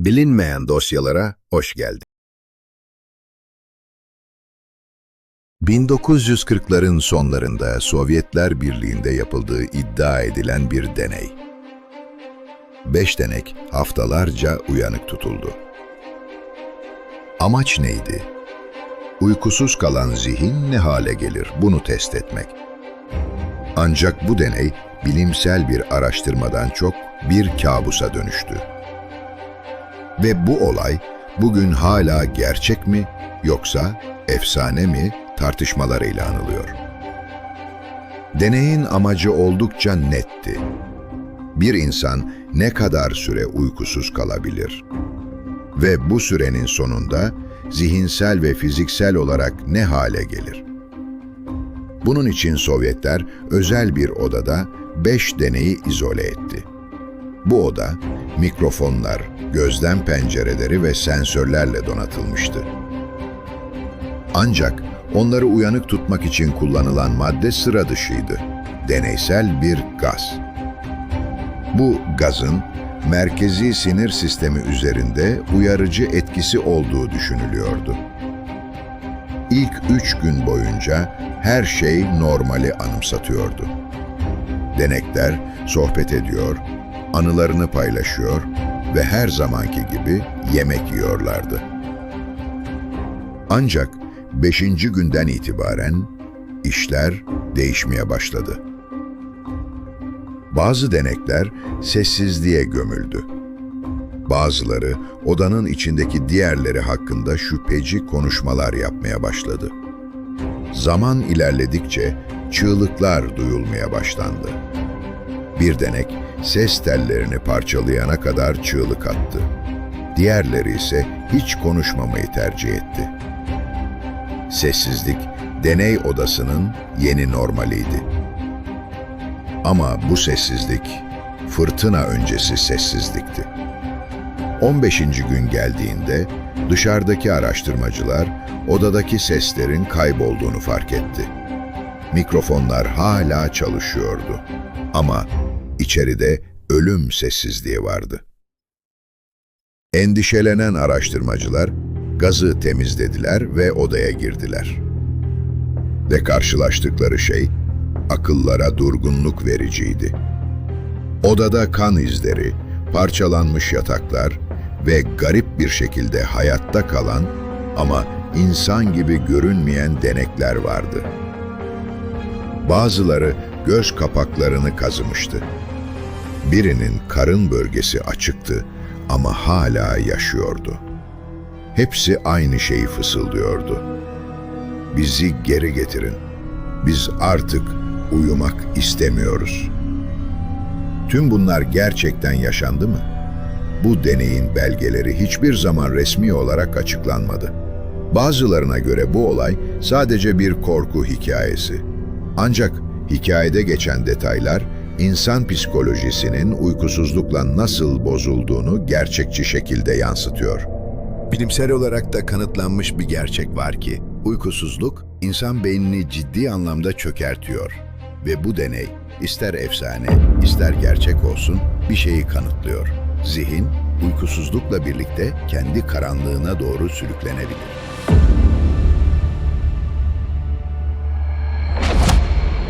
Bilinmeyen dosyalara hoş geldin. 1940'ların sonlarında Sovyetler Birliği'nde yapıldığı iddia edilen bir deney. Beş denek haftalarca uyanık tutuldu. Amaç neydi? Uykusuz kalan zihin ne hale gelir bunu test etmek. Ancak bu deney bilimsel bir araştırmadan çok bir kabusa dönüştü. Ve bu olay bugün hala gerçek mi yoksa efsane mi tartışmalarıyla anılıyor. Deneyin amacı oldukça netti. Bir insan ne kadar süre uykusuz kalabilir? Ve bu sürenin sonunda zihinsel ve fiziksel olarak ne hale gelir? Bunun için Sovyetler özel bir odada beş deneyi izole etti. Bu oda mikrofonlar, gözlem pencereleri ve sensörlerle donatılmıştı. Ancak onları uyanık tutmak için kullanılan madde sıra dışıydı. Deneysel bir gaz. Bu gazın merkezi sinir sistemi üzerinde uyarıcı etkisi olduğu düşünülüyordu. İlk üç gün boyunca her şey normali anımsatıyordu. Denekler sohbet ediyor, anılarını paylaşıyor ve her zamanki gibi yemek yiyorlardı. Ancak beşinci günden itibaren işler değişmeye başladı. Bazı denekler sessizliğe gömüldü. Bazıları odanın içindeki diğerleri hakkında şüpheci konuşmalar yapmaya başladı. Zaman ilerledikçe çığlıklar duyulmaya başlandı. Bir denek ses tellerini parçalayana kadar çığlık attı. Diğerleri ise hiç konuşmamayı tercih etti. Sessizlik, deney odasının yeni normaliydi. Ama bu sessizlik, fırtına öncesi sessizlikti. 15. gün geldiğinde dışarıdaki araştırmacılar odadaki seslerin kaybolduğunu fark etti. Mikrofonlar hala çalışıyordu ama içeride ölüm sessizliği vardı. Endişelenen araştırmacılar gazı temizlediler ve odaya girdiler. Ve karşılaştıkları şey akıllara durgunluk vericiydi. Odada kan izleri, parçalanmış yataklar ve garip bir şekilde hayatta kalan ama insan gibi görünmeyen denekler vardı. Bazıları göz kapaklarını kazımıştı. Birinin karın bölgesi açıktı ama hala yaşıyordu. Hepsi aynı şeyi fısıldıyordu. Bizi geri getirin. Biz artık uyumak istemiyoruz. Tüm bunlar gerçekten yaşandı mı? Bu deneyin belgeleri hiçbir zaman resmi olarak açıklanmadı. Bazılarına göre bu olay sadece bir korku hikayesi. Ancak hikayede geçen detaylar insan psikolojisinin uykusuzlukla nasıl bozulduğunu gerçekçi şekilde yansıtıyor. Bilimsel olarak da kanıtlanmış bir gerçek var ki uykusuzluk insan beynini ciddi anlamda çökertiyor ve bu deney ister efsane ister gerçek olsun bir şeyi kanıtlıyor. Zihin uykusuzlukla birlikte kendi karanlığına doğru sürüklenebilir.